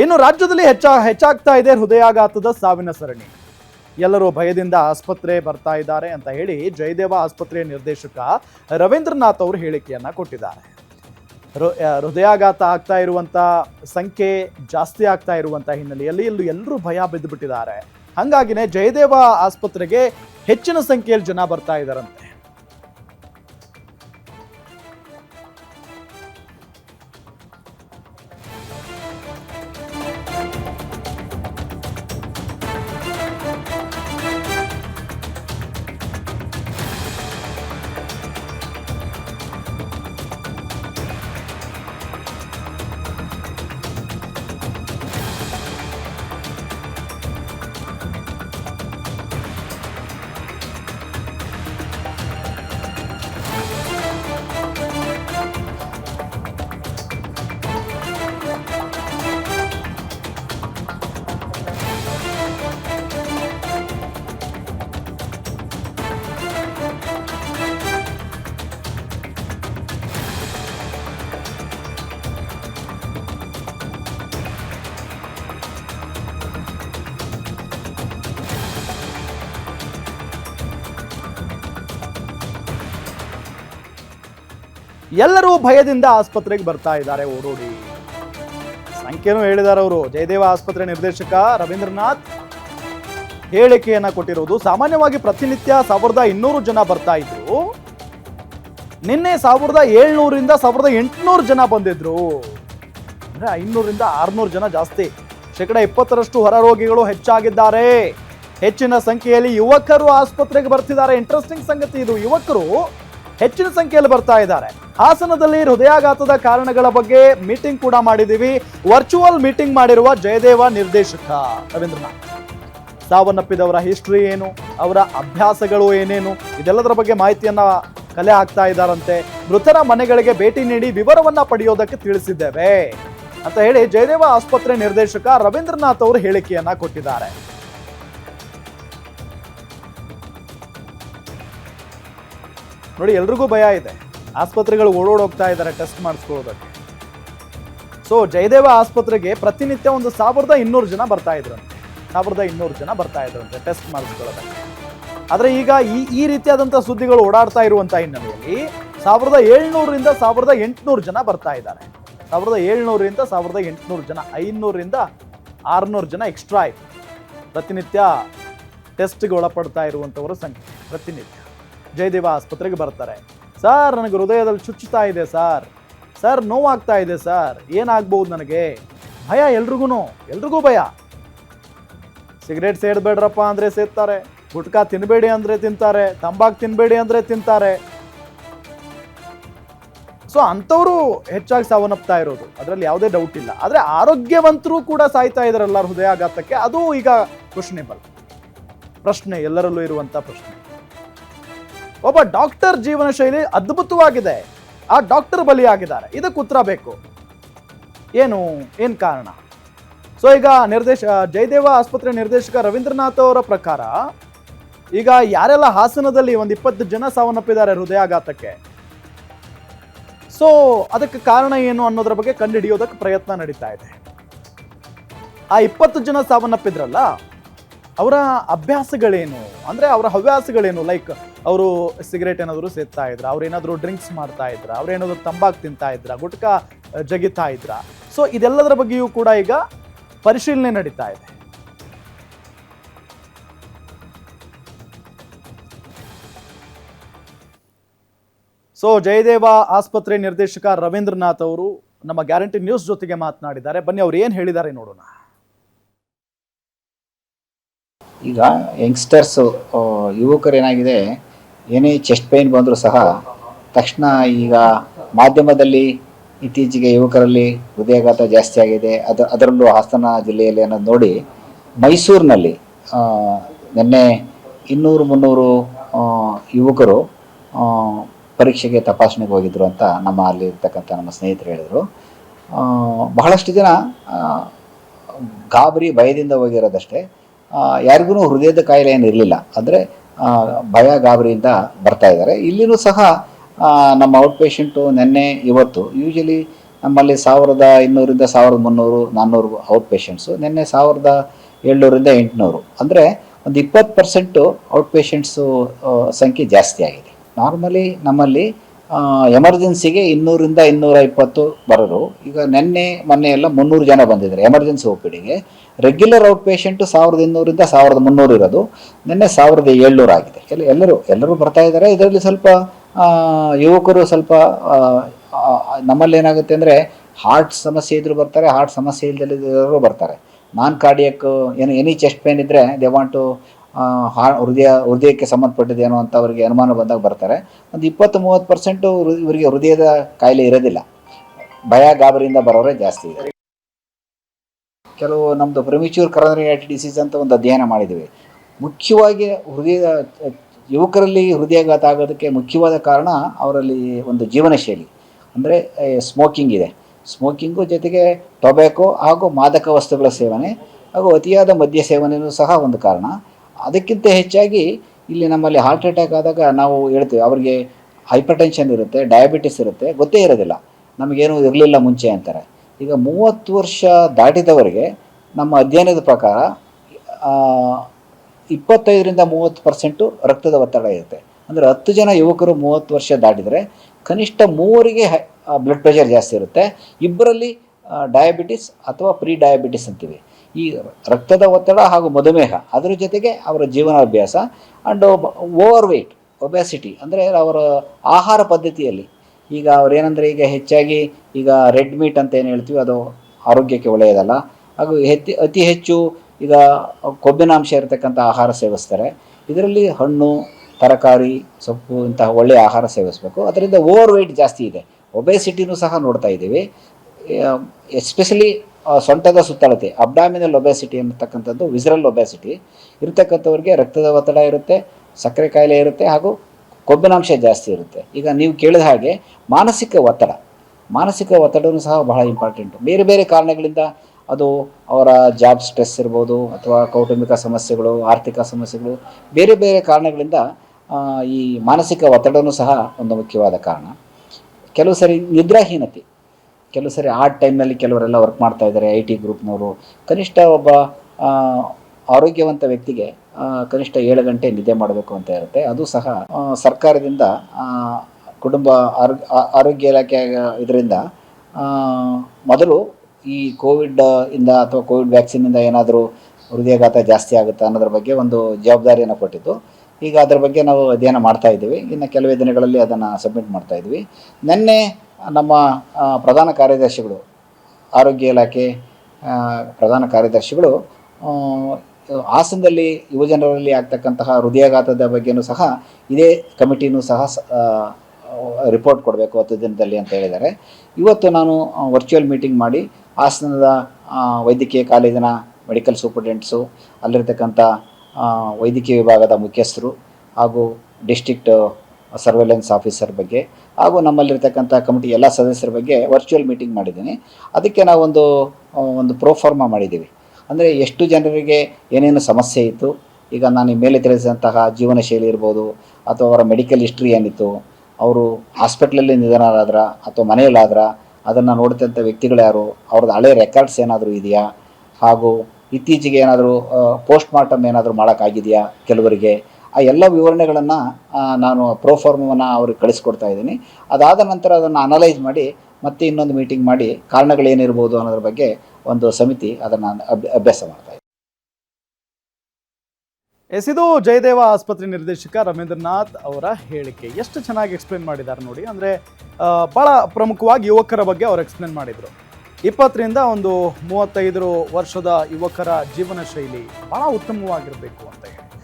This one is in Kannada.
ಇನ್ನು ರಾಜ್ಯದಲ್ಲಿ ಹೆಚ್ಚ ಹೆಚ್ಚಾಗ್ತಾ ಇದೆ ಹೃದಯಾಘಾತದ ಸಾವಿನ ಸರಣಿ. ಎಲ್ಲರೂ ಭಯದಿಂದ ಆಸ್ಪತ್ರೆ ಬರ್ತಾ ಇದ್ದಾರೆ ಅಂತ ಹೇಳಿ ಜಯದೇವ ಆಸ್ಪತ್ರೆಯ ನಿರ್ದೇಶಕ ರವೀಂದ್ರನಾಥ್ ಅವರು ಹೇಳಿಕೆಯನ್ನ ಕೊಟ್ಟಿದ್ದಾರೆ. ಹೃದಯಾಘಾತ ಆಗ್ತಾ ಇರುವಂತ ಸಂಖ್ಯೆ ಜಾಸ್ತಿ ಆಗ್ತಾ ಇರುವಂತ ಹಿನ್ನೆಲೆಯಲ್ಲಿ ಇಲ್ಲೂ ಎಲ್ಲರೂ ಭಯ ಬಿದ್ದುಬಿಟ್ಟಿದ್ದಾರೆ. ಹಂಗಾಗಿನೇ ಜಯದೇವ ಆಸ್ಪತ್ರೆಗೆ ಹೆಚ್ಚಿನ ಸಂಖ್ಯೆಯಲ್ಲಿ ಜನ ಬರ್ತಾ ಇದ್ದಾರಂತೆ. ಎಲ್ಲರೂ ಭಯದಿಂದ ಆಸ್ಪತ್ರೆಗೆ ಬರ್ತಾ ಇದ್ದಾರೆ, ಓಡೋಡಿ. ಸಂಖ್ಯೆನೂ ಹೇಳಿದ್ದಾರೆ ಅವರು. ಜಯದೇವ ಆಸ್ಪತ್ರೆ ನಿರ್ದೇಶಕ ರವೀಂದ್ರನಾಥ್ ಹೇಳಿಕೆಯನ್ನ ಕೊಟ್ಟಿರುವುದು ಸಾಮಾನ್ಯವಾಗಿ ಪ್ರತಿನಿತ್ಯ ಸಾವಿರದ ಇನ್ನೂರು ಜನ ಬರ್ತಾ ಇದ್ರು. ನಿನ್ನೆ ಸಾವಿರದ ಏಳ್ನೂರಿಂದ ಸಾವಿರದ ಎಂಟುನೂರು ಜನ ಬಂದಿದ್ರು. ಅಂದ್ರೆ ಐನೂರಿಂದ ಆರ್ನೂರು ಜನ ಜಾಸ್ತಿ. ಶೇಕಡ ಇಪ್ಪತ್ತರಷ್ಟು ಹೊರ ರೋಗಿಗಳು ಹೆಚ್ಚಾಗಿದ್ದಾರೆ. ಹೆಚ್ಚಿನ ಸಂಖ್ಯೆಯಲ್ಲಿ ಯುವಕರು ಆಸ್ಪತ್ರೆಗೆ ಬರ್ತಿದ್ದಾರೆ. ಇಂಟ್ರೆಸ್ಟಿಂಗ್ ಸಂಗತಿ ಇದು. ಯುವಕರು ಹೆಚ್ಚಿನ ಸಂಖ್ಯೆಯಲ್ಲಿ ಬರ್ತಾ ಇದ್ದಾರೆ. ಹಾಸನದಲ್ಲಿ ಹೃದಯಾಘಾತದ ಕಾರಣಗಳ ಬಗ್ಗೆ ಮೀಟಿಂಗ್ ಕೂಡ ಮಾಡಿದ್ದೀವಿ. ವರ್ಚುವಲ್ ಮೀಟಿಂಗ್ ಮಾಡಿರುವ ಜಯದೇವ ನಿರ್ದೇಶಕ ರವೀಂದ್ರನಾಥ್. ಸಾವನ್ನಪ್ಪಿದವರ ಹಿಸ್ಟ್ರಿ ಏನು? ಅವರ ಅಭ್ಯಾಸಗಳು ಏನೇನು? ಇದೆಲ್ಲದರ ಬಗ್ಗೆ ಮಾಹಿತಿಯನ್ನ ಕಲೆ ಹಾಕ್ತಾ ಇದ್ದಾರಂತೆ. ಮೃತರ ಮನೆಗಳಿಗೆ ಭೇಟಿ ನೀಡಿ ವಿವರವನ್ನ ಪಡೆಯೋದಕ್ಕೆ ತಿಳಿಸಿದ್ದೇವೆ ಅಂತ ಹೇಳಿ ಜಯದೇವ ಆಸ್ಪತ್ರೆ ನಿರ್ದೇಶಕ ರವೀಂದ್ರನಾಥ್ ಅವರು ಹೇಳಿಕೆಯನ್ನ ಕೊಟ್ಟಿದ್ದಾರೆ. ನೋಡಿ, ಎಲ್ರಿಗೂ ಭಯ ಇದೆ. ಆಸ್ಪತ್ರೆಗಳು ಓಡೋಡೋಗ್ತಾ ಇದ್ದಾರೆ, ಟೆಸ್ಟ್ ಮಾಡಿಸ್ಕೊಳ್ಳೋದಕ್ಕೆ. ಸೊ ಜಯದೇವ ಆಸ್ಪತ್ರೆಗೆ ಪ್ರತಿನಿತ್ಯ ಒಂದು ಸಾವಿರದ ಇನ್ನೂರು ಜನ ಬರ್ತಾ ಇದ್ರಂತೆ ಸಾವಿರದ ಇನ್ನೂರು ಜನ ಬರ್ತಾ ಇದ್ರಂತೆ ಟೆಸ್ಟ್ ಮಾಡಿಸ್ಕೊಳ್ಳೋದಕ್ಕೆ. ಆದರೆ ಈಗ ಈ ಈ ರೀತಿಯಾದಂಥ ಸುದ್ದಿಗಳು ಓಡಾಡ್ತಾ ಇರುವಂಥ ಹಿನ್ನೆಲೆಯಲ್ಲಿ ಸಾವಿರದ ಏಳ್ನೂರರಿಂದ ಸಾವಿರದ ಎಂಟುನೂರು ಜನ ಬರ್ತಾ ಇದ್ದಾರೆ. ಸಾವಿರದ ಏಳ್ನೂರರಿಂದ ಸಾವಿರದ ಎಂಟುನೂರು ಜನ, ಐನೂರರಿಂದ ಆರುನೂರು ಜನ ಎಕ್ಸ್ಟ್ರಾ ಆಯಿತು. ಪ್ರತಿನಿತ್ಯ ಟೆಸ್ಟ್ಗೆ ಒಳಪಡ್ತಾ ಇರುವಂಥವರ ಸಂಖ್ಯೆ, ಪ್ರತಿನಿತ್ಯ. ಜಯದೇವ ಆಸ್ಪತ್ರೆಗೆ ಬರ್ತಾರೆ. ಸರ್, ನನಗೆ ಹೃದಯದಲ್ಲಿ ಚುಚ್ಚುತ್ತಾ ಇದೆ ಸರ್. ಸರ್, ನೋವಾಗ್ತಾ ಇದೆ ಸರ್. ಏನಾಗ್ಬೋದು ನನಗೆ? ಭಯ ಎಲ್ರಿಗೂ ಎಲ್ರಿಗೂ ಭಯ. ಸಿಗರೇಟ್ ಸೇಡ್ಬೇಡ್ರಪ್ಪ ಅಂದರೆ ಸೇರ್ತಾರೆ ಗುಟ್ಕಾ ತಿನ್ನಬೇಡಿ ಅಂದರೆ ತಿಂತಾರೆ. ತಂಬಾಕು ತಿನ್ನಬೇಡಿ ಅಂದರೆ ತಿಂತಾರೆ. ಸೊ ಅಂಥವರು ಹೆಚ್ಚಾಗಿ ಸಾವನ್ನಪ್ತಾ ಇರೋದು. ಅದರಲ್ಲಿ ಯಾವುದೇ ಡೌಟ್ ಇಲ್ಲ. ಆದರೆ ಆರೋಗ್ಯವಂತರು ಕೂಡ ಸಾಯ್ತಾ ಇದ್ದಾರಲ್ಲ ಹೃದಯಾಘಾತಕ್ಕೆ. ಅದು ಈಗ ಕ್ವಶನೇಬಲ್ ಪ್ರಶ್ನೆ ಎಲ್ಲರಲ್ಲೂ ಇರುವಂಥ ಪ್ರಶ್ನೆ. ಒಬ್ಬ ಡಾಕ್ಟರ್ ಜೀವನ ಶೈಲಿ ಅದ್ಭುತವಾಗಿದೆ. ಆ ಡಾಕ್ಟರ್ ಬಲಿಯಾಗಿದ್ದಾರೆ. ಇದಕ್ಕೆ ಉತ್ತರ ಬೇಕು. ಏನು? ಏನು ಕಾರಣ? ಸೊ ಈಗ ನಿರ್ದೇಶ, ಜಯದೇವ ಆಸ್ಪತ್ರೆ ನಿರ್ದೇಶಕ ರವೀಂದ್ರನಾಥ್ ಅವರ ಪ್ರಕಾರ, ಈಗ ಯಾರೆಲ್ಲ ಹಾಸನದಲ್ಲಿ ಒಂದು ಇಪ್ಪತ್ತು ಜನ ಸಾವನ್ನಪ್ಪಿದ್ದಾರೆ ಹೃದಯಾಘಾತಕ್ಕೆ? ಸೊ ಅದಕ್ಕೆ ಕಾರಣ ಏನು ಅನ್ನೋದ್ರ ಬಗ್ಗೆ ಕಂಡುಹಿಡಿಯೋದಕ್ಕೆ ಪ್ರಯತ್ನ ನಡೀತಾ ಇದೆ. ಆ ಇಪ್ಪತ್ತು ಜನ ಸಾವನ್ನಪ್ಪಿದ್ರಲ್ಲ ಅವರ ಅಭ್ಯಾಸಗಳೇನು? ಅಂದರೆ ಅವರ ಹವ್ಯಾಸಗಳೇನು? ಲೈಕ್ ಅವರು ಸಿಗರೇಟ್ ಏನಾದರೂ ಸೇದ್ತಾ ಇದ್ರ, ಅವ್ರು ಏನಾದರೂ ಡ್ರಿಂಕ್ಸ್ ಮಾಡ್ತಾ ಇದ್ರ, ಅವ್ರು ಏನಾದರೂ ತಂಬಾಕು ತಿಂತಾ ಇದ್ರ, ಗುಟ್ಕ ಜಗಿತಾ ಇದ್ರ. ಸೊ ಇದೆಲ್ಲದರ ಬಗ್ಗೆಯೂ ಕೂಡ ಈಗ ಪರಿಶೀಲನೆ ನಡೀತಾ ಇದೆ. ಸೊ ಜಯದೇವ ಆಸ್ಪತ್ರೆ ನಿರ್ದೇಶಕ ರವೀಂದ್ರನಾಥ್ ಅವರು ನಮ್ಮ ಗ್ಯಾರಂಟಿ ನ್ಯೂಸ್ ಜೊತೆಗೆ ಮಾತನಾಡಿದ್ದಾರೆ. ಬನ್ನಿ, ಅವ್ರು ಏನು ಹೇಳಿದ್ದಾರೆ ನೋಡೋಣ. ಈಗ ಯಂಗ್ಸ್ಟರ್ಸು ಯುವಕರು ಏನಾಗಿದೆ, ಏನೇ ಚೆಸ್ಟ್ ಪೇನ್ ಬಂದರೂ ಸಹ ತಕ್ಷಣ ಈಗ ಮಾಧ್ಯಮದಲ್ಲಿ ಇತ್ತೀಚೆಗೆ ಯುವಕರಲ್ಲಿ ಹೃದಯಾಘಾತ ಜಾಸ್ತಿ ಆಗಿದೆ. ಅದು, ಅದರಲ್ಲೂ ಹಾಸನ ಜಿಲ್ಲೆಯಲ್ಲಿ ಅನ್ನೋದು ನೋಡಿ, ಮೈಸೂರಿನಲ್ಲಿ ನಿನ್ನೆ ಇನ್ನೂರು ಮುನ್ನೂರು ಯುವಕರು ಪರೀಕ್ಷೆಗೆ ತಪಾಸಣೆಗೆ ಹೋಗಿದ್ರು ಅಂತ ನಮ್ಮ ಅಲ್ಲಿ ಇರ್ತಕ್ಕಂಥ ನಮ್ಮ ಸ್ನೇಹಿತರು ಹೇಳಿದರು. ಬಹಳಷ್ಟು ಜನ ಗಾಬರಿ, ಭಯದಿಂದ ಹೋಗಿರೋದಷ್ಟೇ. ಯಾರಿಗೂ ಹೃದಯದ ಕಾಯಿಲೆ ಏನು ಇರಲಿಲ್ಲ. ಅಂದರೆ ಭಯ ಗಾಬರಿಯಿಂದ ಬರ್ತಾ ಇದ್ದಾರೆ. ಇಲ್ಲಿನೂ ಸಹ ನಮ್ಮ ಔಟ್ ಪೇಷಂಟು ನಿನ್ನೆ ಇವತ್ತು ಯೂಶಲಿ ನಮ್ಮಲ್ಲಿ ಸಾವಿರದ ಇನ್ನೂರಿಂದ ಸಾವಿರದ ಮುನ್ನೂರು, ನಾನ್ನೂರು ಔಟ್ ಪೇಷಂಟ್ಸು, ನಿನ್ನೆ ಸಾವಿರದ ಏಳ್ನೂರಿಂದ ಎಂಟುನೂರು. ಅಂದರೆ ಒಂದು ಇಪ್ಪತ್ತು ಪರ್ಸೆಂಟು ಔಟ್ ಪೇಷಂಟ್ಸು ಸಂಖ್ಯೆ ಜಾಸ್ತಿ ಆಗಿದೆ. ನಾರ್ಮಲಿ ನಮ್ಮಲ್ಲಿ ಎಮರ್ಜೆನ್ಸಿಗೆ ಇನ್ನೂರಿಂದ ಇನ್ನೂರ ಇಪ್ಪತ್ತು ಬರೋರು. ಈಗ ನಿನ್ನೆ, ಮೊನ್ನೆ ಎಲ್ಲ ಮುನ್ನೂರು ಜನ ಬಂದಿದ್ದಾರೆ ಎಮರ್ಜೆನ್ಸಿ ಒ ಪಿ ಡಿಗೆ ರೆಗ್ಯುಲರ್ ಔಟ್ ಪೇಷಂಟು ಸಾವಿರದ ಇನ್ನೂರಿಂದ ಸಾವಿರದ ಮುನ್ನೂರು ಇರೋದು. ನಿನ್ನೆ ಸಾವಿರದ ಏಳ್ನೂರು ಆಗಿದೆ. ಎಲ್ಲ, ಎಲ್ಲರೂ ಎಲ್ಲರೂ ಬರ್ತಾ ಇದ್ದಾರೆ. ಇದರಲ್ಲಿ ಸ್ವಲ್ಪ ಯುವಕರು ಸ್ವಲ್ಪ ನಮ್ಮಲ್ಲಿ ಏನಾಗುತ್ತೆ ಅಂದರೆ ಹಾರ್ಟ್ ಸಮಸ್ಯೆ ಇದ್ದರೂ ಬರ್ತಾರೆ ಹಾರ್ಟ್ ಸಮಸ್ಯೆ ಇಲ್ಲದಿರೋರು ಬರ್ತಾರೆ. ನಾನ್ ಕಾರ್ಡಿಯಕ್ ಏನು ಎನಿ ಚೆಸ್ಟ್ ಪೇನ್ ಇದ್ದರೆ ದೇ ವಾಂಟ್ ಹಾ ಹೃದಯ, ಹೃದಯಕ್ಕೆ ಸಂಬಂಧಪಟ್ಟಿದ್ದೇನೋ ಅಂತ ಅವರಿಗೆ ಅನುಮಾನ ಬಂದಾಗ ಬರ್ತಾರೆ. ಒಂದು ಇಪ್ಪತ್ತು ಮೂವತ್ತು ಪರ್ಸೆಂಟು ಇವರಿಗೆ ಹೃದಯದ ಕಾಯಿಲೆ ಇರೋದಿಲ್ಲ. ಭಯ, ಗಾಬರಿಯಿಂದ ಬರೋರೇ ಜಾಸ್ತಿ ಇದೆ ಕೆಲವು ನಮ್ಮದು ಪ್ರಿಮಿಚ್ಯೂರ್ ಕರೋನರಿ ಡಿಸೀಸ್ ಅಂತ ಒಂದು ಅಧ್ಯಯನ ಮಾಡಿದ್ದೀವಿ. ಮುಖ್ಯವಾಗಿ ಹೃದಯ, ಯುವಕರಲ್ಲಿ ಹೃದಯಾಘಾತ ಆಗೋದಕ್ಕೆ ಮುಖ್ಯವಾದ ಕಾರಣ ಅವರಲ್ಲಿ ಒಂದು ಜೀವನ ಶೈಲಿ ಅಂದರೆ ಸ್ಮೋಕಿಂಗ್ ಇದೆ. ಸ್ಮೋಕಿಂಗು ಜೊತೆಗೆ ಟೊಬ್ಯಾಕೋ ಹಾಗೂ ಮಾದಕ ವಸ್ತುಗಳ ಸೇವನೆ ಹಾಗೂ ಅತಿಯಾದ ಮದ್ಯ ಸೇವನೆಯೂ ಸಹ ಒಂದು ಕಾರಣ. ಅದಕ್ಕಿಂತ ಹೆಚ್ಚಾಗಿ ಇಲ್ಲಿ ನಮ್ಮಲ್ಲಿ ಹಾರ್ಟ್ ಅಟ್ಯಾಕ್ ಆದಾಗ ನಾವು ಹೇಳ್ತೀವಿ, ಅವರಿಗೆ ಹೈಪರ್ ಟೆನ್ಷನ್ ಇರುತ್ತೆ ಡಯಾಬಿಟಿಸ್ ಇರುತ್ತೆ, ಗೊತ್ತೇ ಇರೋದಿಲ್ಲ. ನಮಗೇನು ಇರಲಿಲ್ಲ ಮುಂಚೆ ಅಂತಾರೆ. ಈಗ ಮೂವತ್ತು ವರ್ಷ ದಾಟಿದವರಿಗೆ ನಮ್ಮ ಅಧ್ಯಯನದ ಪ್ರಕಾರ ಇಪ್ಪತ್ತೈದರಿಂದ ಮೂವತ್ತು ಪರ್ಸೆಂಟು ರಕ್ತದ ಒತ್ತಡ ಇರುತ್ತೆ. ಅಂದರೆ ಹತ್ತು ಜನ ಯುವಕರು ಮೂವತ್ತು ವರ್ಷ ದಾಟಿದರೆ ಕನಿಷ್ಠ ಮೂವರಿಗೆ ಬ್ಲಡ್ ಪ್ರೆಷರ್ ಜಾಸ್ತಿ ಇರುತ್ತೆ. ಇಬ್ಬರಲ್ಲಿ ಡಯಾಬಿಟಿಸ್ ಅಥವಾ ಪ್ರೀ ಡಯಾಬಿಟಿಸ್ ಅಂತೀವಿ. ಈ ರಕ್ತದ ಒತ್ತಡ ಹಾಗೂ ಮಧುಮೇಹ, ಅದರ ಜೊತೆಗೆ ಅವರ ಜೀವನಾಭ್ಯಾಸ ಆ್ಯಂಡ್ ಓವರ್ ವೆಯ್ಟ್ ಒಬ್ಯಾಸಿಟಿ ಅಂದರೆ ಅವರ ಆಹಾರ ಪದ್ಧತಿಯಲ್ಲಿ. ಈಗ ಅವರೇನಂದರೆ ಈಗ ಹೆಚ್ಚಾಗಿ ಈಗ ರೆಡ್ ಮೀಟ್ ಅಂತ ಏನು ಹೇಳ್ತೀವಿ ಅದು ಆರೋಗ್ಯಕ್ಕೆ ಒಳ್ಳೆಯದಲ್ಲ. ಹಾಗೂ ಹೆಚ್ಚಿ, ಅತಿ ಹೆಚ್ಚು ಈಗ ಕೊಬ್ಬಿನಾಂಶ ಇರತಕ್ಕಂಥ ಆಹಾರ ಸೇವಿಸ್ತಾರೆ. ಇದರಲ್ಲಿ ಹಣ್ಣು, ತರಕಾರಿ, ಸೊಪ್ಪು ಇಂತಹ ಒಳ್ಳೆಯ ಆಹಾರ ಸೇವಿಸಬೇಕು. ಅದರಿಂದ ಓವರ್ ವೆಯ್ಟ್ ಜಾಸ್ತಿ ಇದೆ. ಒಬೆಸಿಟಿನೂ ಸಹ ನೋಡ್ತಾ ಇದ್ದೀವಿ. ಎಸ್ಪೆಷಲಿ ಸೊಂಟದ ಸುತ್ತಳತೆ ಅಬ್ಡಾಮಿನಲ್ ಒಬೆಸಿಟಿ ಅನ್ನತಕ್ಕಂಥದ್ದು ವಿಸರಲ್ ಒಬೆಸಿಟಿ ಇರತಕ್ಕಂಥವ್ರಿಗೆ ರಕ್ತದ ಒತ್ತಡ ಇರುತ್ತೆ, ಸಕ್ಕರೆ ಕಾಯಿಲೆ ಇರುತ್ತೆ ಹಾಗೂ ಕೊಬ್ಬಿನಾಂಶ ಜಾಸ್ತಿ ಇರುತ್ತೆ. ಈಗ ನೀವು ಕೇಳಿದ ಹಾಗೆ ಮಾನಸಿಕ ಒತ್ತಡ, ಮಾನಸಿಕ ಒತ್ತಡವೂ ಸಹ ಬಹಳ ಇಂಪಾರ್ಟೆಂಟು ಬೇರೆ ಬೇರೆ ಕಾರಣಗಳಿಂದ ಅದು ಅವರ ಜಾಬ್ ಸ್ಟ್ರೆಸ್ ಇರ್ಬೋದು ಅಥವಾ ಕೌಟುಂಬಿಕ ಸಮಸ್ಯೆಗಳು, ಆರ್ಥಿಕ ಸಮಸ್ಯೆಗಳು, ಬೇರೆ ಬೇರೆ ಕಾರಣಗಳಿಂದ ಈ ಮಾನಸಿಕ ಒತ್ತಡವೂ ಸಹ ಒಂದು ಮುಖ್ಯವಾದ ಕಾರಣ. ಕೆಲವು ಸರಿ ನಿದ್ರಾಹೀನತೆ ಕೆಲವು ಸರಿ ಆ ಟೈಮ್ನಲ್ಲಿ ಕೆಲವರೆಲ್ಲ ವರ್ಕ್ ಮಾಡ್ತಾ ಇದ್ದಾರೆ ಐ ಟಿ ಗ್ರೂಪ್ನವರು ಕನಿಷ್ಠ ಒಬ್ಬ ಆರೋಗ್ಯವಂತ ವ್ಯಕ್ತಿಗೆ ಕನಿಷ್ಠ ಏಳು ಗಂಟೆ ನಿದ್ದೆ ಮಾಡಬೇಕು ಅಂತ ಇರುತ್ತೆ. ಅದು ಸಹ ಸರ್ಕಾರದಿಂದ ಕುಟುಂಬ ಆರೋಗ್ಯ ಆರೋಗ್ಯ ಇಲಾಖೆ ಇದರಿಂದ ಮೊದಲು ಈ ಕೋವಿಡ್ ಇಂದ ಅಥವಾ ಕೋವಿಡ್ ವ್ಯಾಕ್ಸಿನಿಂದ ಏನಾದರೂ ಹೃದಯಾಘಾತ ಜಾಸ್ತಿ ಆಗುತ್ತೆ ಅನ್ನೋದ್ರ ಬಗ್ಗೆ ಒಂದು ಜವಾಬ್ದಾರಿಯನ್ನು ಕೊಟ್ಟಿದ್ದು. ಈಗ ಅದರ ಬಗ್ಗೆ ನಾವು ಅಧ್ಯಯನ ಮಾಡ್ತಾ ಇದ್ದೀವಿ. ಇನ್ನು ಕೆಲವೇ ದಿನಗಳಲ್ಲಿ ಅದನ್ನು ಸಬ್ಮಿಟ್ ಮಾಡ್ತಾ ಇದ್ವಿ ನಿನ್ನೆ ನಮ್ಮ ಪ್ರಧಾನ ಕಾರ್ಯದರ್ಶಿಗಳು, ಆರೋಗ್ಯ ಇಲಾಖೆ ಪ್ರಧಾನ ಕಾರ್ಯದರ್ಶಿಗಳು ಹಾಸನದಲ್ಲಿ ಯುವಜನರಲ್ಲಿ ಆಗ್ತಕ್ಕಂತಹ ಹೃದಯಾಘಾತದ ಬಗ್ಗೆನೂ ಸಹ ಇದೇ ಕಮಿಟಿನೂ ಸಹ ರಿಪೋರ್ಟ್ ಕೊಡಬೇಕು ಹತ್ತು ದಿನದಲ್ಲಿ ಅಂತ ಹೇಳಿದ್ದಾರೆ. ಇವತ್ತು ನಾನು ವರ್ಚುವಲ್ ಮೀಟಿಂಗ್ ಮಾಡಿ ಹಾಸನದ ವೈದ್ಯಕೀಯ ಕಾಲೇಜಿನ ಮೆಡಿಕಲ್ ಸೂಪರ್ಡೆಂಟ್ಸು ಅಲ್ಲಿರ್ತಕ್ಕಂಥ ವೈದ್ಯಕೀಯ ವಿಭಾಗದ ಮುಖ್ಯಸ್ಥರು ಹಾಗೂ ಡಿಸ್ಟ್ರಿಕ್ಟ್ ಸರ್ವೆಲೆನ್ಸ್ ಆಫೀಸರ್ ಬಗ್ಗೆ ಹಾಗೂ ನಮ್ಮಲ್ಲಿರ್ತಕ್ಕಂಥ ಕಮಿಟಿ ಎಲ್ಲ ಸದಸ್ಯರ ಬಗ್ಗೆ ವರ್ಚುವಲ್ ಮೀಟಿಂಗ್ ಮಾಡಿದ್ದೀನಿ. ಅದಕ್ಕೆ ನಾವೊಂದು ಒಂದು ಪ್ರೋಫಾರ್ಮ ಮಾಡಿದ್ದೀವಿ. ಅಂದರೆ ಎಷ್ಟು ಜನರಿಗೆ ಏನೇನು ಸಮಸ್ಯೆ ಇತ್ತು, ಈಗ ನಾನು ಮೇಲೆ ತಿಳಿಸಿದಂತಹ ಜೀವನ ಶೈಲಿ ಇರ್ಬೋದು, ಅಥವಾ ಅವರ ಮೆಡಿಕಲ್ ಹಿಸ್ಟ್ರಿ ಏನಿತ್ತು, ಅವರು ಹಾಸ್ಪಿಟ್ಲಲ್ಲಿ ನಿಧನರಾದ್ರ, ಅಥವಾ ಮನೆಯಲ್ಲಾದ್ರ, ಅದನ್ನು ನೋಡ್ತಂಥ ವ್ಯಕ್ತಿಗಳು ಯಾರು, ಅವ್ರದ್ದು ಹಳೆ ರೆಕಾರ್ಡ್ಸ್ ಏನಾದರೂ ಇದೆಯಾ, ಹಾಗೂ ಇತ್ತೀಚೆಗೆ ಏನಾದರೂ ಪೋಸ್ಟ್ ಮಾರ್ಟಮ್ ಏನಾದರೂ ಮಾಡೋಕ್ಕಾಗಿದೆಯಾ ಕೆಲವರಿಗೆ ಆ ಎಲ್ಲ ವಿವರಣೆಗಳನ್ನು ನಾನು ಪ್ರೋಫಾರ್ಮವನ್ನು ಅವ್ರಿಗೆ ಕಳಿಸ್ಕೊಡ್ತಾ ಇದ್ದೀನಿ. ಅದಾದ ನಂತರ ಅದನ್ನು ಅನಲೈಸ್ ಮಾಡಿ, ಮತ್ತೆ ಇನ್ನೊಂದು ಮೀಟಿಂಗ್ ಮಾಡಿ ಕಾರಣಗಳೇನಿರ್ಬೋದು ಅನ್ನೋದ್ರ ಬಗ್ಗೆ ಒಂದು ಸಮಿತಿ ಅದನ್ನು ಅಭ್ಯಾಸ ಮಾಡ್ತಾ ಇದೆ ಎಸ್ ಜಯದೇವ ಆಸ್ಪತ್ರೆ ನಿರ್ದೇಶಕ ರವೀಂದ್ರನಾಥ್ ಅವರ ಹೇಳಿಕೆ ಎಷ್ಟು ಚೆನ್ನಾಗಿ ಎಕ್ಸ್ಪ್ಲೇನ್ ಮಾಡಿದ್ದಾರೆ ನೋಡಿ. ಅಂದರೆ ಭಾಳ ಪ್ರಮುಖವಾಗಿ ಯುವಕರ ಬಗ್ಗೆ ಅವರು ಎಕ್ಸ್ಪ್ಲೇನ್ ಮಾಡಿದರು. ಇಪ್ಪತ್ತರಿಂದ ಒಂದು ಮೂವತ್ತೈದು ವರ್ಷದ ಯುವಕರ ಜೀವನ ಶೈಲಿ ಭಾಳ ಉತ್ತಮವಾಗಿರಬೇಕು ಅಂತ ಹೇಳಿ.